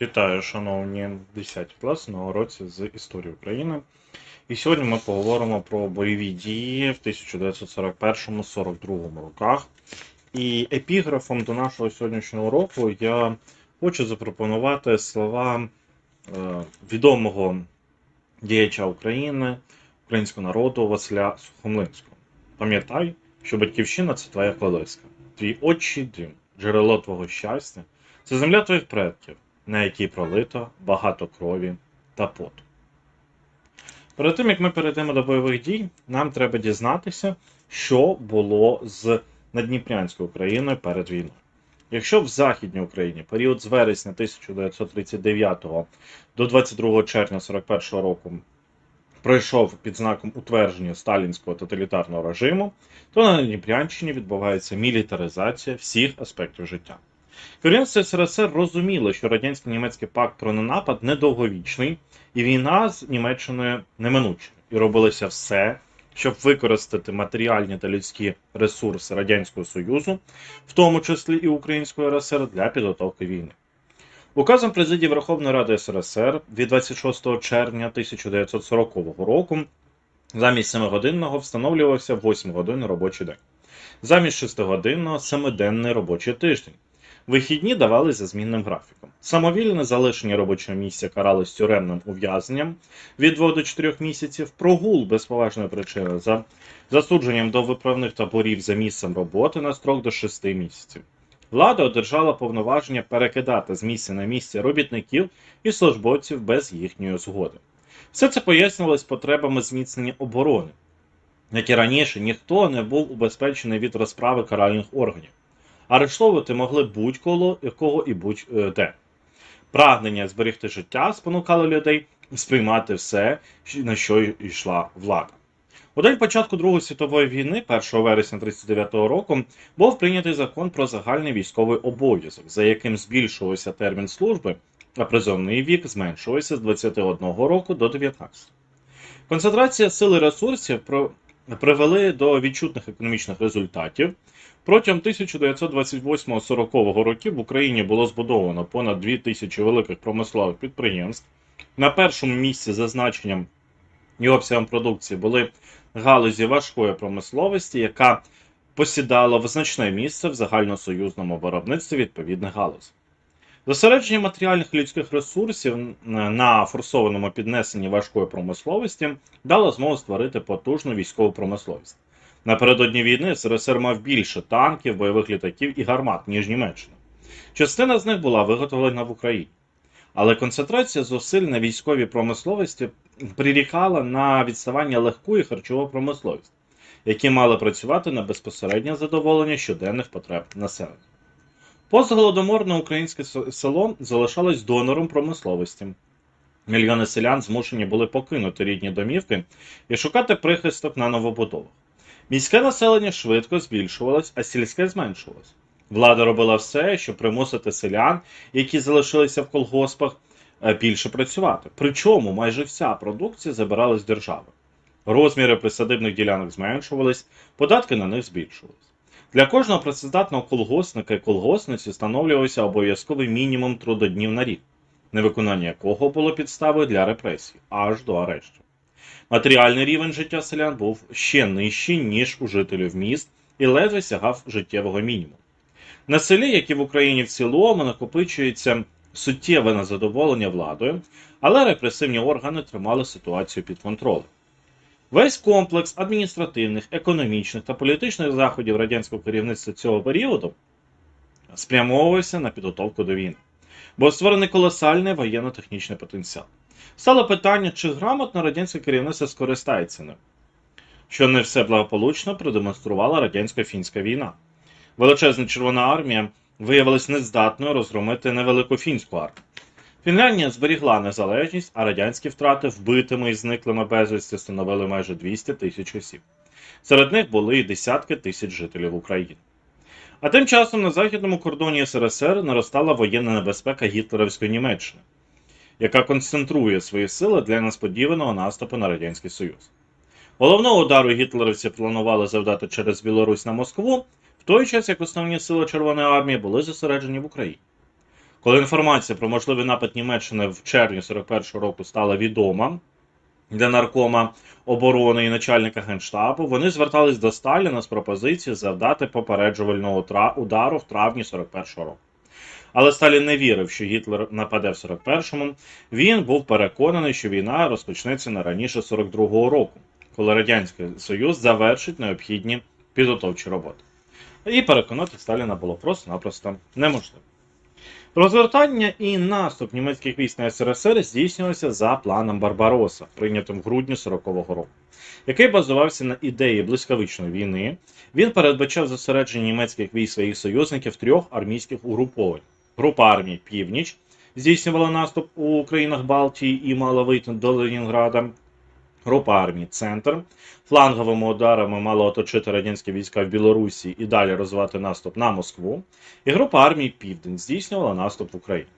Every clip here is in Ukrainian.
Вітаю, шановні 10 клас на уроці з історії України. І сьогодні ми поговоримо про бойові дії в 1941-42 роках. І епіграфом до нашого сьогоднішнього уроку я хочу запропонувати слова е, відомого діяча України, українського народу Василя Сухомлинського. Пам'ятай, що батьківщина це твоя колиска, твій отчий дім, джерело твого щастя, це земля твоїх предків на якій пролито багато крові та поту. Перед тим як ми перейдемо до бойових дій, нам треба дізнатися, що було з Надніпрянською Україною перед війною. Якщо в Західній Україні період з вересня 1939 до 22 червня 1941 року пройшов під знаком утвердження сталінського тоталітарного режиму, то на Надніпрянщині відбувається мілітаризація всіх аспектів життя. Керівництво СРСР розуміло, що радянсько-німецький пакт про ненапад недовговічний, і війна з Німеччиною неминуча. І робилося все, щоб використати матеріальні та людські ресурси Радянського Союзу, в тому числі і Української РСР, для підготовки війни. Указом президії Верховної Ради СРСР від 26 червня 1940 року замість 7-годинного встановлювався 8-годинний робочий день. Замість 6-годинного 7-денний робочий тиждень. Вихідні давали за змінним графіком. Самовільне залишення робочого місця каралось тюремним ув'язненням від 2 до 4 місяців, прогул без поважної причини за засудженням до виправних таборів за місцем роботи на строк до 6 місяців. Влада одержала повноваження перекидати з місця на місце робітників і службовців без їхньої згоди. Все це пояснювалось потребами зміцнення оборони, як і раніше ніхто не був убезпечений від розправи каральних органів. Арештовувати могли будь-кого і будь-де. Прагнення зберегти життя спонукало людей сприймати все, на що йшла влада. У день початку Другої світової війни, 1 вересня 1939 року, був прийнятий закон про загальний військовий обов'язок, за яким збільшувався термін служби, а призовний вік зменшувався з 21 року до 19. Концентрація сил і ресурсів привели до відчутних економічних результатів. Протягом 1928-40 років в Україні було збудовано понад 2000 великих промислових підприємств. На першому місці за значенням і обсягом продукції були галузі важкої промисловості, яка посідала визначне місце в загальносоюзному виробництві відповідних галузей. Зосередження матеріальних людських ресурсів на форсованому піднесенні важкої промисловості дало змогу створити потужну військову промисловість. Напередодні війни СРСР мав більше танків, бойових літаків і гармат, ніж Німеччина. Частина з них була виготовлена в Україні. Але концентрація зусиль на військовій промисловості прирікала на відставання легкої харчової промисловості, які мали працювати на безпосереднє задоволення щоденних потреб населення. Постголодоморне українське село залишалось донором промисловості. Мільйони селян змушені були покинути рідні домівки і шукати прихисток на новобудовах. Міське населення швидко збільшувалось, а сільське зменшувалось. Влада робила все, щоб примусити селян, які залишилися в колгоспах, е, більше працювати. Причому майже вся продукція забиралась з держави. Розміри присадибних ділянок зменшувались, податки на них збільшувались. Для кожного працездатного колгосника і колгосниці встановлювався обов'язковий мінімум трудоднів на рік, невиконання якого було підставою для репресій аж до арешту. Матеріальний рівень життя селян був ще нижчий, ніж у жителів міст, і ледве сягав життєвого мінімуму. На селі, як і в Україні в цілому, накопичується суттєве незадоволення владою, але репресивні органи тримали ситуацію під контролем. Весь комплекс адміністративних, економічних та політичних заходів радянського керівництва цього періоду спрямовувався на підготовку до війни, бо створений колосальний воєнно-технічний потенціал. Стало питання, чи грамотно радянське керівництво скористається ним, що не все благополучно продемонструвала радянсько-фінська війна. Величезна Червона армія виявилась нездатною розгромити невелику фінську армію. Фінляндія зберігла незалежність, а радянські втрати вбитими і зниклими безвісті становили майже 200 тисяч осіб. Серед них були і десятки тисяч жителів України. А тим часом на західному кордоні СРСР наростала воєнна небезпека гітлерівської Німеччини, яка концентрує свої сили для несподіваного наступу на Радянський Союз. Головного удару гітлерівці планували завдати через Білорусь на Москву, в той час як основні сили Червоної армії були зосереджені в Україні. Коли інформація про можливий напад Німеччини в червні 41-го року стала відома для наркома оборони і начальника генштабу, вони звертались до Сталіна з пропозицією завдати попереджувального удару в травні 41-го року. Але Сталін не вірив, що Гітлер нападе в 41-му. Він був переконаний, що війна розпочнеться не раніше 42-го року, коли Радянський Союз завершить необхідні підготовчі роботи. І переконати Сталіна було просто-напросто неможливо. Розвертання і наступ німецьких військ на СРСР здійснювався за планом Барбароса, прийнятим в грудні 40-го року, який базувався на ідеї блискавичної війни. Він передбачав зосередження німецьких військ своїх союзників трьох армійських угруповань. Група армій Північ здійснювала наступ у країнах Балтії і мала вийти до Ленінграда. Група армій Центр фланговими ударами мала оточити радянські війська в Білорусі і далі розвивати наступ на Москву. І група армій Південь здійснювала наступ в Україну.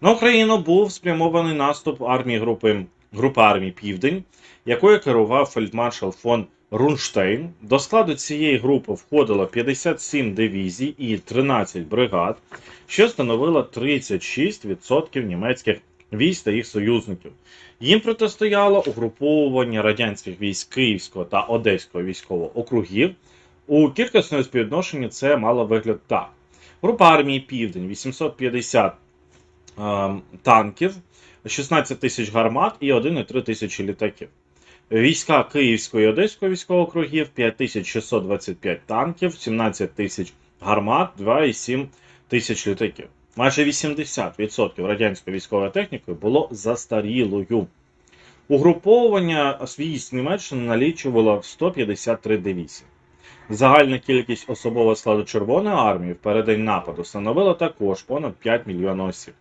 На Україну був спрямований наступ армії групи групи армій Південь, якою керував фельдмаршал фон Рунштейн. До складу цієї групи входило 57 дивізій і 13 бригад, що становило 36% німецьких військ та їх союзників. Їм протистояло угруповування радянських військ Київського та Одеського військового округів. У кількісному співвідношенні це мало вигляд так. Група армії Південь 850 е, танків, 16 тисяч гармат і 1,3 тисячі літаків. Війська Київського і Одеського військового округів 5625 танків, 17 тисяч гармат, 2,7 тисяч літаків. Майже 80% радянської військової техніки було застарілою. Угруповування військ Німеччини налічувало 153 дивізії. Загальна кількість особового складу Червоної армії в переддень нападу становила також понад 5 мільйонів осіб.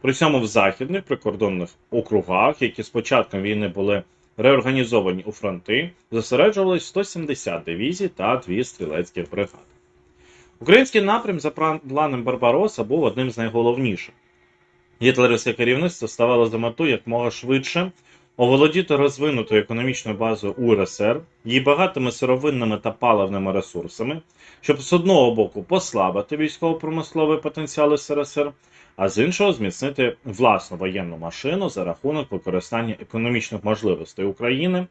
При цьому в західних прикордонних округах, які з початком війни були реорганізовані у фронти, зосереджувалось 170 дивізій та 2 стрілецьких бригад. Український напрям за планом Барбароса був одним з найголовніших. Гітлерівське керівництво ставило за мету якмога швидше оволодіти розвинутою економічною базою УРСР, її багатими сировинними та паливними ресурсами, щоб з одного боку послабити військово-промисловий потенціал СРСР, а з іншого зміцнити власну воєнну машину за рахунок використання економічних можливостей України,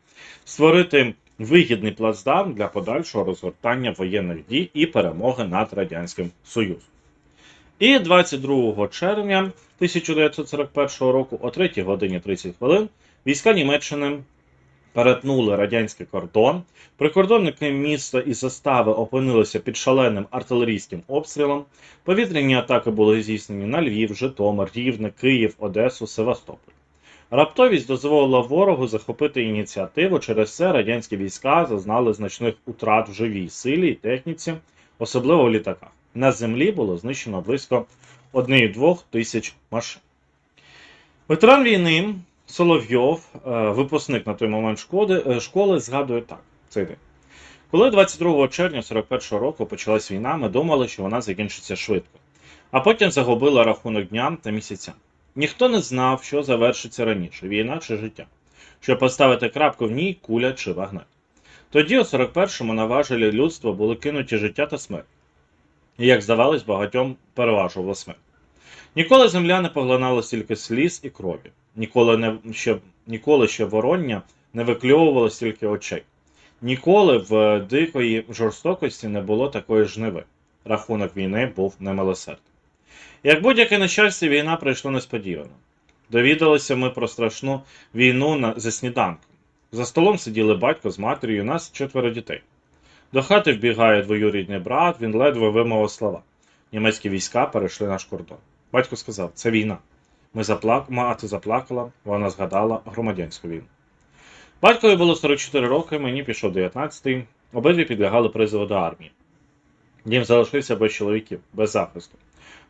створити вигідний плацдарм для подальшого розгортання воєнних дій і перемоги над Радянським Союзом. І 22 червня 1941 року, о 3 годині 30 хвилин, війська Німеччини перетнули радянський кордон. Прикордонники міста і застави опинилися під шаленим артилерійським обстрілом. Повітряні атаки були здійснені на Львів, Житомир, Рівне, Київ, Одесу, Севастополь. Раптовість дозволила ворогу захопити ініціативу. Через це радянські війська зазнали значних утрат в живій силі і техніці, особливо в літаках. На землі було знищено близько 1,2 тисяч машин. Ветеран війни Соловйов, е, випускник на той момент шкоди, е, школи, згадує так: цей. Коли 22 червня 41 року почалась війна, ми думали, що вона закінчиться швидко, а потім загубила рахунок дням та місяцям. Ніхто не знав, що завершиться раніше війна чи життя, щоб поставити крапку в ній куля чи вагнет. Тоді, у 41-му, на важелі людства були кинуті життя та смерть. І, як здавалось, багатьом переважувала смерть. Ніколи земля не поглинала стільки сліз і крові, ніколи, не, ще, ніколи ще вороння не викльовувало стільки очей. Ніколи в дикої жорстокості не було такої жниви. Рахунок війни був немилосердний. Як будь-яке нещастя, війна прийшла несподівано. Довідалися ми про страшну війну на, за сніданком. За столом сиділи батько з матір'ю, нас четверо дітей. До хати вбігає двоюрідний брат, він ледве вимовив слова. Німецькі війська перейшли наш кордон. Батько сказав, це війна. Ми заплак... Мати заплакала, вона згадала громадянську війну. Батькові було 44 роки, мені пішов 19-й, обидві підлягали призову до армії. Дім залишився без чоловіків, без захисту.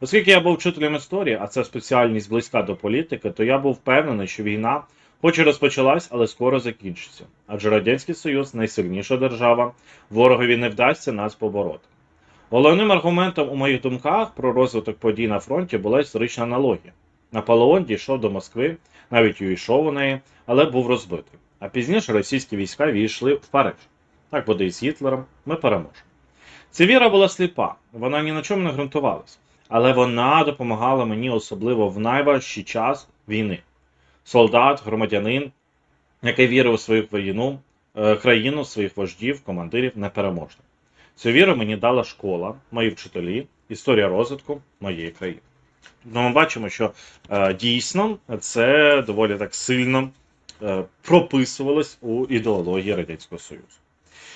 Оскільки я був вчителем історії, а це спеціальність близька до політики, то я був впевнений, що війна, хоч і розпочалась, але скоро закінчиться. Адже Радянський Союз найсильніша держава, ворогові не вдасться нас побороти. Головним аргументом у моїх думках про розвиток подій на фронті була історична аналогія. Наполеон дійшов до Москви, навіть увійшов у неї, але був розбитий. А пізніше російські війська війшли в Париж. Так буде і з Гітлером, ми переможемо. Ця віра була сліпа, вона ні на чому не ґрунтувалась. але вона допомагала мені особливо в найважчий час війни. Солдат, громадянин, який вірив у свою країну, е, країну, своїх вождів, командирів непереможним. Цю віру мені дала школа, мої вчителі, історія розвитку моєї країни. Ну, ми бачимо, що е, дійсно це доволі так сильно е, прописувалось у ідеології Радянського Союзу.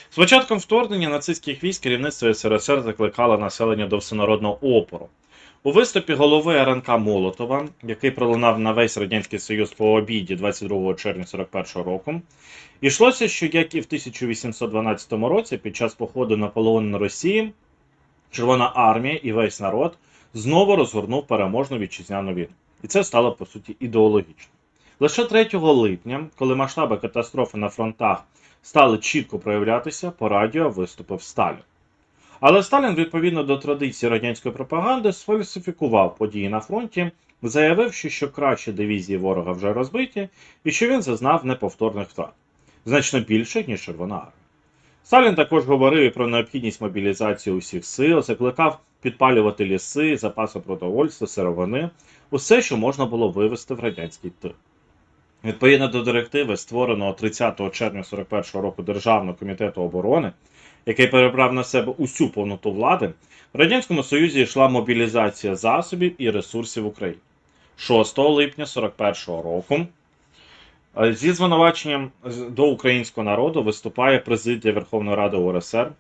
З початком вторгнення нацистських військ керівництво СРСР закликало населення до всенародного опору. У виступі голови РНК Молотова, який пролунав на весь Радянський Союз по обіді 22 червня 41 року, йшлося, що як і в 1812 році, під час походу на Росії, Червона армія і весь народ знову розгорнув переможну вітчизняну війну. І це стало по суті ідеологічно. Лише 3 липня, коли масштаби катастрофи на фронтах стали чітко проявлятися, по радіо виступив Сталін. Але Сталін, відповідно до традиції радянської пропаганди, сфальсифікував події на фронті, заявивши, що кращі дивізії ворога вже розбиті, і що він зазнав неповторних втрат, значно більших, ніж Червона армія. Сталін також говорив про необхідність мобілізації усіх сил, закликав підпалювати ліси, запаси продовольства, сировини, усе, що можна було вивести в радянський тил. Відповідно до директиви, створеного 30 червня 41 року Державного комітету оборони, який перебрав на себе усю повноту влади, в Радянському Союзі йшла мобілізація засобів і ресурсів України. 6 липня 41 року зі звинуваченням до українського народу виступає президія Верховної Ради УРСР.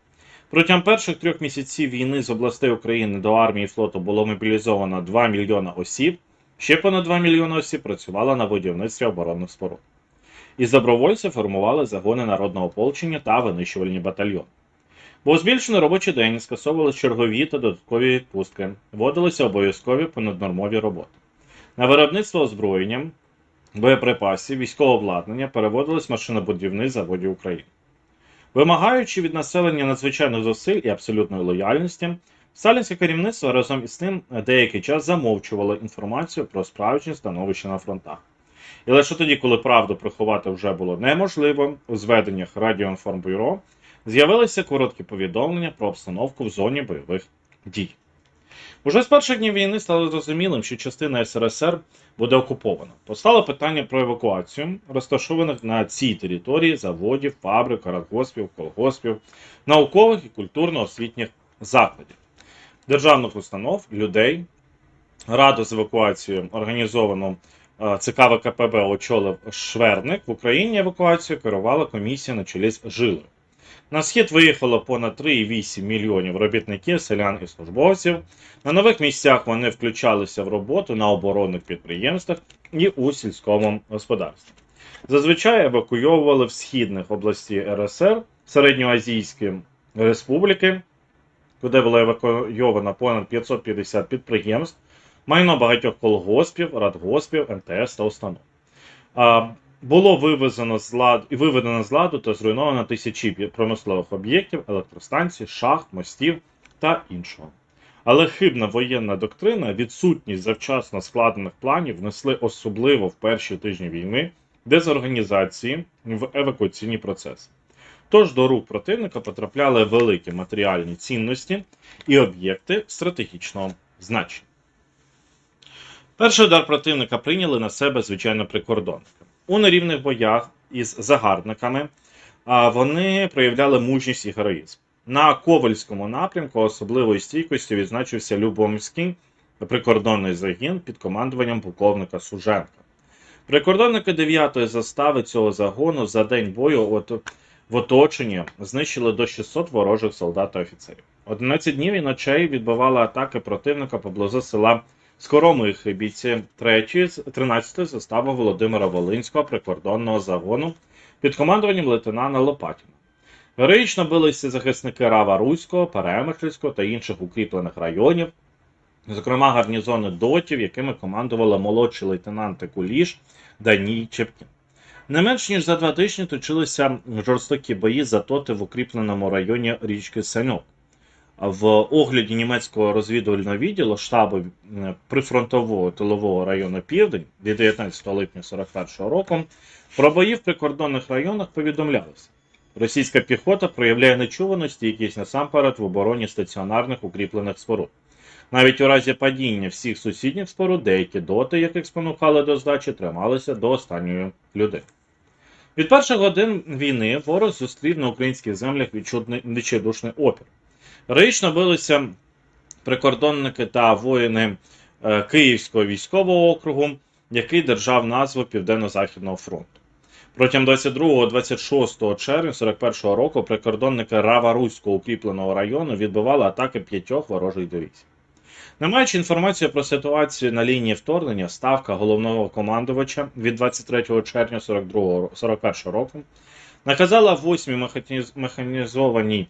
Протягом перших трьох місяців війни з областей України до армії і флоту було мобілізовано 2 мільйона осіб. Ще понад 2 мільйони осіб працювало на будівництві оборонних споруд. Із добровольців формували загони народного ополчення та винищувальні батальйони. Був збільшений робочий день, скасовували чергові та додаткові відпустки, вводилися обов'язкові понаднормові роботи. На виробництво озброєння, боєприпасів, військового обладнання переводились машинобудівних заводів України. Вимагаючи від населення надзвичайних зусиль і абсолютної лояльності, сталінське керівництво разом із тим деякий час замовчувало інформацію про справжнє становище на фронтах. І лише тоді, коли правду приховати вже було неможливо, у зведеннях Радіоінформбюро з'явилися короткі повідомлення про обстановку в зоні бойових дій. Уже з перших днів війни стало зрозумілим, що частина СРСР буде окупована. Постало питання про евакуацію розташованих на цій території заводів, фабрик, радгоспів, колгоспів, наукових і культурно-освітніх закладів, державних установ, людей. Раду з евакуацією організовану е, ЦК ВКПБ очолив Шверник. В Україні евакуацією керувала комісія на чолі з Жилою. На схід виїхало понад 3,8 мільйонів робітників, селян і службовців. На нових місцях вони включалися в роботу на оборонних підприємствах і у сільському господарстві. Зазвичай евакуйовували в східних області РСР, Середньоазійські республіки, куди було евакуйовано понад 550 підприємств, майно багатьох колгоспів, радгоспів, МТС та установ. Було вивезено з ладу і виведено з ладу та зруйновано тисячі промислових об'єктів, електростанцій, шахт, мостів та іншого. Але хибна воєнна доктрина, відсутність завчасно складених планів внесли особливо в перші тижні війни дезорганізації в евакуаційні процеси. Тож до рук противника потрапляли великі матеріальні цінності і об'єкти стратегічного значення. Перший удар противника прийняли на себе, звичайно, прикордонники. У нерівних боях із загарбниками вони проявляли мужність і героїзм. На Ковальському напрямку особливою стійкістю відзначився Любомський прикордонний загін під командуванням полковника Суженка. Прикордонники 9-ї застави цього загону за день бою от, в оточенні знищили до 600 ворожих солдат та офіцерів. 11 днів і ночей відбивали атаки противника поблизу села Скоромихи, бійці 3-ї, 13-ї застави Володимира Волинського прикордонного загону під командуванням лейтенанта Лопатіна. Героїчно билися захисники Рава Руського, Перемишльського та інших укріплених районів, зокрема гарнізони дотів, якими командували молодші лейтенанти Куліш, Даній Чепкін. Не менш ніж за два тижні точилися жорстокі бої за тоти в укріпленому районі річки Саньок. В огляді німецького розвідувального відділу штабу е, прифронтового тилового району Південь від 19 липня 41 року про бої в прикордонних районах повідомлялося. Російська піхота проявляє нечуваності якісь насамперед в обороні стаціонарних укріплених споруд. Навіть у разі падіння всіх сусідніх споруд, деякі доти, яких спонукали до здачі, трималися до останньої людини. Від перших годин війни ворог зустрів на українських землях відчайдушний опір. Героїчно билися прикордонники та воїни е, Київського військового округу, який держав назву Південно-Західного фронту. Протягом 22-26 червня 41-го року прикордонники Рава-Руського укріпленого району відбивали атаки п'ятьох ворожих дивізій. Не маючи інформації про ситуацію на лінії вторгнення, ставка головного командувача від 23 червня 42 41 року наказала 8 механіз- механізованій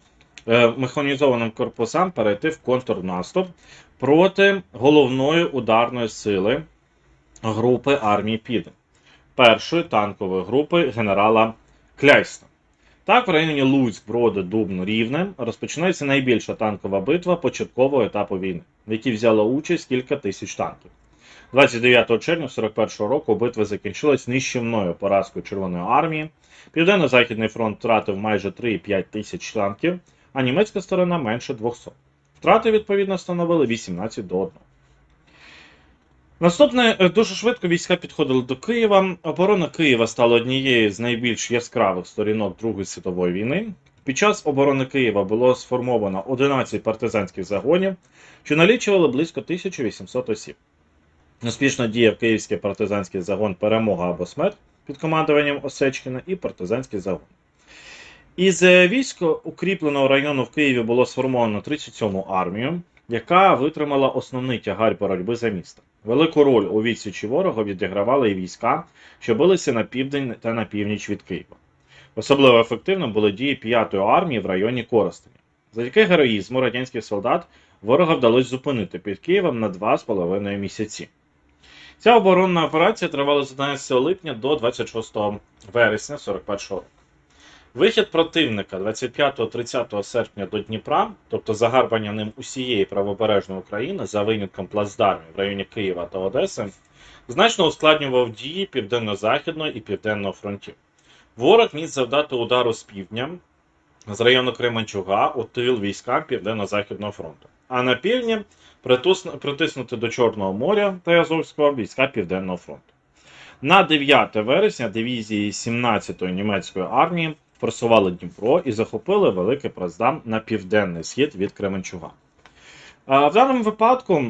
механізованим корпусам перейти в контрнаступ проти головної ударної сили групи армії Південь, першої танкової групи генерала Кляйста. Так, в районі Луцьк, Броди, Дубно, Рівне розпочинається найбільша танкова битва початкового етапу війни, в якій взяло участь кілька тисяч танків. 29 червня 41 року битва закінчилась нищівною поразкою Червоної армії. Південно-Західний фронт втратив майже 3,5 тисяч танків, а німецька сторона менше 200. Втрати, відповідно, становили 18 до 1. Наступне е, дуже швидко війська підходили до Києва. Оборона Києва стала однією з найбільш яскравих сторінок Другої світової війни. Під час оборони Києва було сформовано 11 партизанських загонів, що налічували близько 1800 осіб. Успішно діяв Київський партизанський загон Перемога або смерть під командуванням Осечкіна і партизанський загон. Із е, військ укріпленого району в Києві було сформовано 37-му армію, яка витримала основний тягар боротьби за місто. Велику роль у відсічі ворога відігравали і війська, що билися на південь та на північ від Києва. Особливо ефективно були дії 5-ї армії в районі Коростеня. Завдяки героїзму радянських солдат ворога вдалося зупинити під Києвом на 2,5 місяці. Ця оборонна операція тривала з 11 липня до 26 вересня 41 року. Вихід противника 25-30 серпня до Дніпра, тобто загарбання ним усієї правобережної України за винятком плацдармів в районі Києва та Одеси, значно ускладнював дії південно-західного і південного фронтів. Ворог міг завдати удару з півдня з району Кременчуга у тил військам Південно-Західного фронту, а на півдні притиснути до Чорного моря та Азовського війська Південного фронту. На 9 вересня дивізії 17-ї німецької армії форсували Дніпро і захопили великий плацдарм на південний схід від Кременчуга. В даному випадку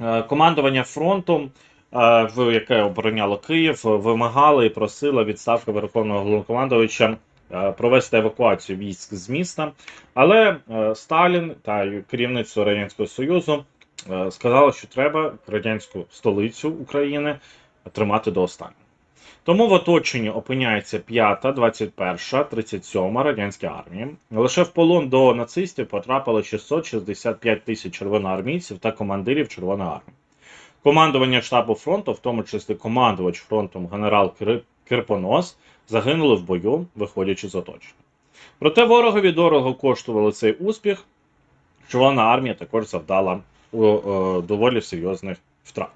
е, командування фронту, е, яке обороняло Київ, вимагало і просило відставки Верховного головнокомандувача е, провести евакуацію військ з міста. Але е, Сталін та керівництво Радянського Союзу е, сказали, що треба радянську столицю України тримати до останнього. Тому в оточенні опиняється 5, 21, 37 радянські армії. Лише в полон до нацистів потрапило 665 тисяч червоноармійців та командирів Червоної армії. Командування штабу фронту, в тому числі командувач фронтом генерал Кирпонос, загинули в бою, виходячи з оточення. Проте ворогові дорого коштували цей успіх. Червона армія також завдала доволі серйозних втрат.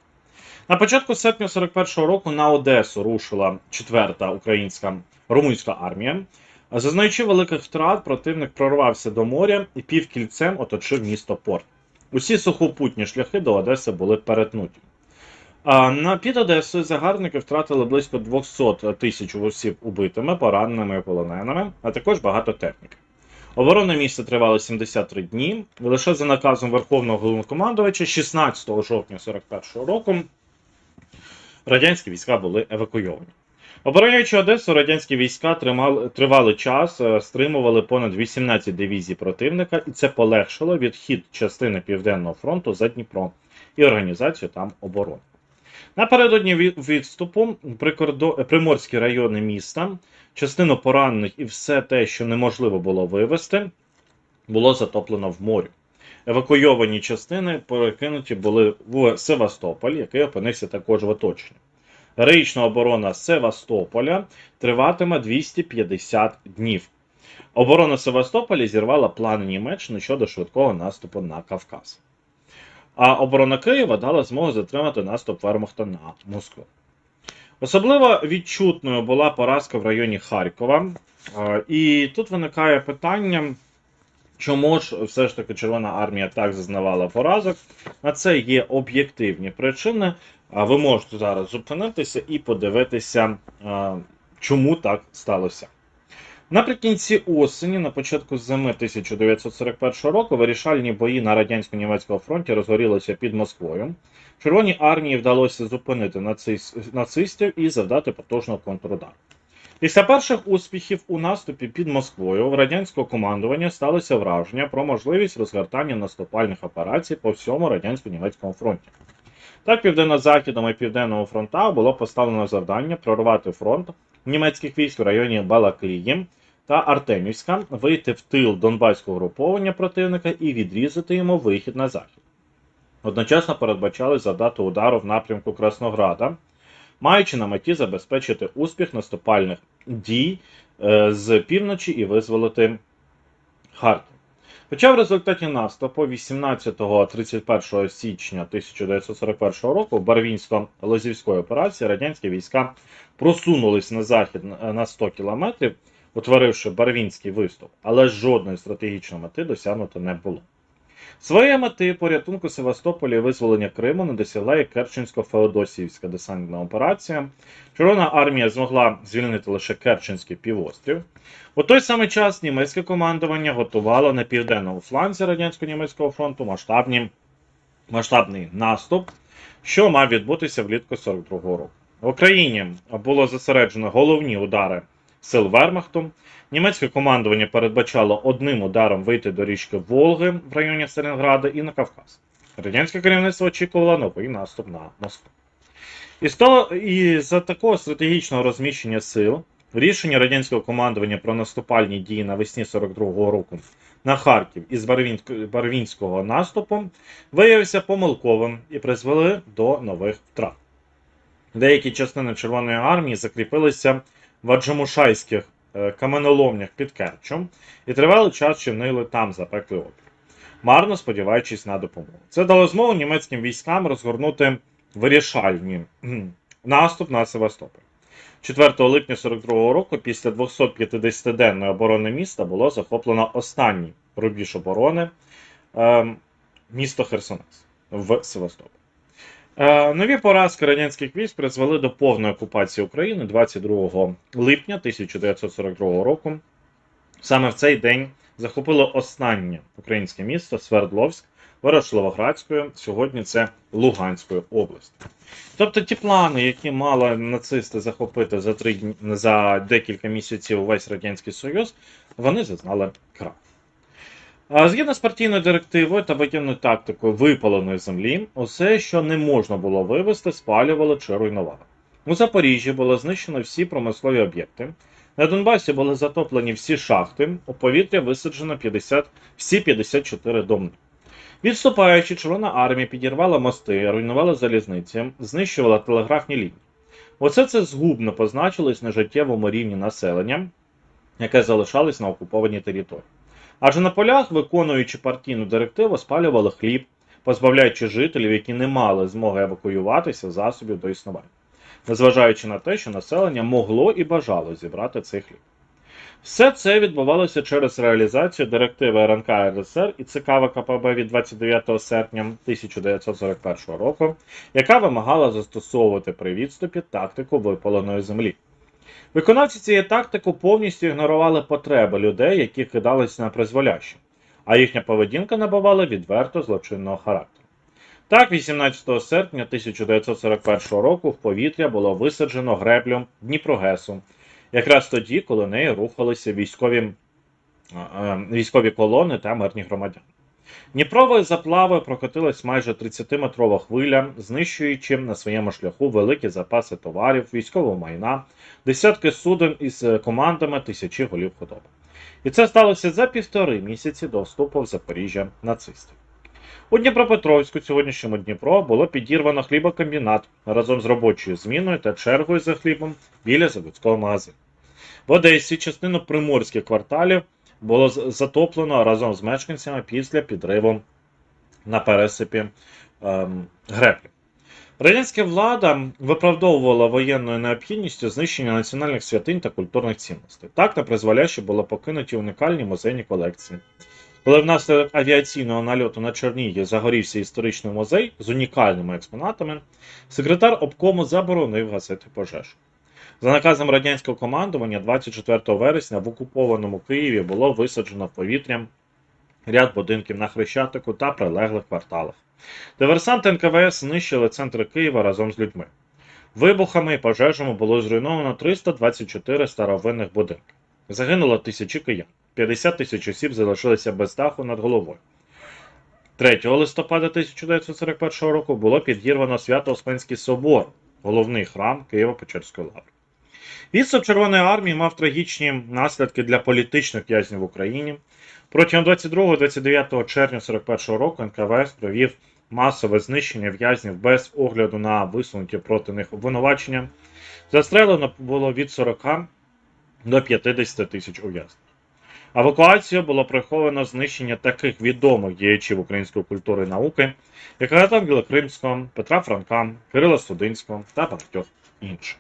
На початку серпня 41-го року на Одесу рушила 4-та українська румунська армія. Зазнаючи великих втрат, противник прорвався до моря і півкільцем оточив місто Порт. Усі сухопутні шляхи до Одеси були перетнуті. На під Одесою загарбники втратили близько 200 тисяч осіб убитими, пораненими і полоненими, а також багато техніки. Оборона міста тривала 73 дні. Лише за наказом Верховного головнокомандувача 16 жовтня 41 року радянські війська були евакуйовані. Обороняючи Одесу, радянські війська тримали, тривалий час е, стримували понад 18 дивізій противника, і це полегшило відхід частини Південного фронту за Дніпро і організацію там оборони. Напередодні відступу приморські райони міста, частину поранених і все те, що неможливо було вивезти, було затоплено в морі. Евакуйовані частини перекинуті були в Севастополь, який опинився також в оточенні. Героїчна оборона Севастополя триватиме 250 днів. Оборона Севастополя зірвала плани Німеччини щодо швидкого наступу на Кавказ. А оборона Києва дала змогу затримати наступ Вермахта на Москву. Особливо відчутною була поразка в районі Харкова. І тут виникає питання, Чому ж все ж таки Червона армія так зазнавала поразок? На це є об'єктивні причини. А ви можете зараз зупинитися і подивитися, чому так сталося. Наприкінці осені, на початку зими 1941 року, вирішальні бої на радянсько-німецькому фронті розгорілися під Москвою. Червоній армії вдалося зупинити нацист- нацистів і завдати потужного контрудару. Після перших успіхів у наступі під Москвою в радянського командування сталося враження про можливість розгортання наступальних операцій по всьому радянсько-німецькому фронті. Так, південно-західному і південному фронтах було поставлено завдання прорвати фронт німецьких військ в районі Балаклії та Артемівська, вийти в тил Донбаського груповання противника і відрізати йому вихід на захід. Одночасно передбачали завдати удару в напрямку Краснограда, маючи на меті забезпечити успіх наступальних дій е, з півночі і визволити Харків. Хоча в результаті наступу 18-31 січня 1941 року в Барвінсько-Лозівської операції радянські війська просунулись на захід на- на 100 кілометрів, утворивши Барвінський виступ, але жодної стратегічної мети досягнуто не було. Своєї мети порятунку Севастополя і визволення Криму не досягла і Керченсько-Феодосіївська десантна операція. Червона армія змогла звільнити лише Керченський півострів. У той самий час німецьке командування готувало на південному фланзі радянсько-німецького фронту масштабні, масштабний наступ, що мав відбутися влітку 42-го року. В Україні було зосереджено головні удари сил Вермахту. Німецьке командування передбачало одним ударом вийти до річки Волги в районі Сталінграда і на Кавказ. Радянське керівництво очікувало новий наступ на Москву. І, і за такого стратегічного розміщення сил рішення радянського командування про наступальні дії навесні 42-го року на Харків із Барвінського наступу виявився помилковим і призвели до нових втрат. Деякі частини Червоної армії закріпилися в Аджамушайських е, каменоломнях під Керчом і тривалий час чинили там запеклий опір, марно сподіваючись на допомогу. Це дало змогу німецьким військам розгорнути вирішальні наступ на Севастополь. 4 липня 42 року, після 250-денної оборони міста, було захоплено останній рубіж оборони е, місто Херсонес в Севастополі. Е, Нові поразки радянських військ призвели до повної окупації України 22 липня 1942 року. Саме в цей день захопило останнє українське місто Свердловськ Ворошиловградською. Сьогодні це Луганської області. Тобто ті плани, які мали нацисти захопити за три за декілька місяців увесь радянський союз, вони зазнали крах. Згідно з партійною директивою та воєнною тактикою випаленої землі, усе, що не можна було вивезти, спалювали чи руйнували. У Запоріжжі було знищено всі промислові об'єкти. На Донбасі були затоплені всі шахти, у повітря висаджено 50, всі 54 доми. Відступаючи, Червона армія підірвала мости, руйнувала залізниці, знищувала телеграфні лінії. Оце це згубно позначилось на життєвому рівні населення, яке залишалось на окупованій території. Адже на полях, виконуючи партійну директиву, спалювали хліб, позбавляючи жителів, які не мали змоги евакуюватися засобів до існування, незважаючи на те, що населення могло і бажало зібрати цей хліб. Все це відбувалося через реалізацію директиви РНК РСР і ЦК ВКПБ від 29 серпня 1941 року, яка вимагала застосовувати при відступі тактику випаленої землі. Виконавці цієї тактики повністю ігнорували потреби людей, які кидались на призволяще, а їхня поведінка набувала відверто злочинного характеру. Так, 18 серпня 1941 року в повітря було висаджено греблю Дніпрогесу, якраз тоді, коли нею рухалися військові, військові колони та мирні громадяни. Дніпровою заплавою прокотилась майже 30-метрова хвиля, знищуючи на своєму шляху великі запаси товарів, військового майна, десятки суден із е, командами тисячі голів худоби. І це сталося за півтори місяці до вступу в Запоріжжя нацистів. У Дніпропетровську, сьогоднішньому Дніпро, було підірвано хлібокомбінат разом з робочою зміною та чергою за хлібом біля заводського магазину. В Одесі частину приморських кварталів було затоплено разом з мешканцями після підриву на пересипі ем, греблі. Радянська влада виправдовувала воєнною необхідністю знищення національних святинь та культурних цінностей. Так на призволяще було покинуті унікальні музейні колекції. Коли внаслідок авіаційного нальоту на Чернігів загорівся історичний музей з унікальними експонатами, секретар обкому заборонив гасити пожежу. За наказом радянського командування 24 вересня в окупованому Києві було висаджено в повітря ряд будинків на Хрещатику та прилеглих кварталах. Диверсанти НКВС знищили центр Києва разом з людьми. Вибухами і пожежами було зруйновано 324 старовинних будинки. Загинуло тисячі киян. 50 тисяч осіб залишилися без даху над головою. 3 листопада 1941 року було підірвано Свято-Успенський собор, головний храм Києво-Печерської лаври. Відступ Червоної армії мав трагічні наслідки для політичних в'язнів в Україні. Протягом 22-29 червня 1941 року НКВС провів масове знищення в'язнів без огляду на висунуті проти них обвинувачення. Застрелено було від 40 до 50 тисяч ув'язнень. Евакуацією було приховано знищення таких відомих діячів української культури і науки, як Ангела Кримського, Петра Франка, Кирила Студинського та багатьох інших.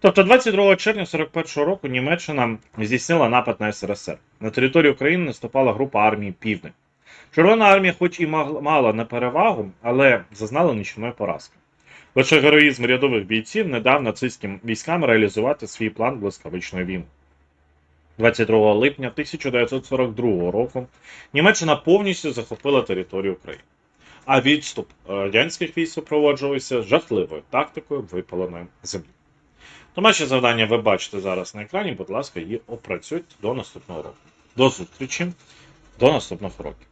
Тобто 22 червня 41 року Німеччина здійснила напад на СРСР. На територію України наступала група армії Південь. Червона армія, хоч і мала неперевагу, але зазнала нічної поразки. Лише героїзм рядових бійців не дав нацистським військам реалізувати свій план блискавичної війни. 22 липня 1942 року Німеччина повністю захопила територію України. А відступ е, радянських військ супроводжувався жахливою тактикою випаленої землі. Домашнє завдання ви бачите зараз на екрані, будь ласка, її опрацюйте до наступного року. До зустрічі, до наступних років.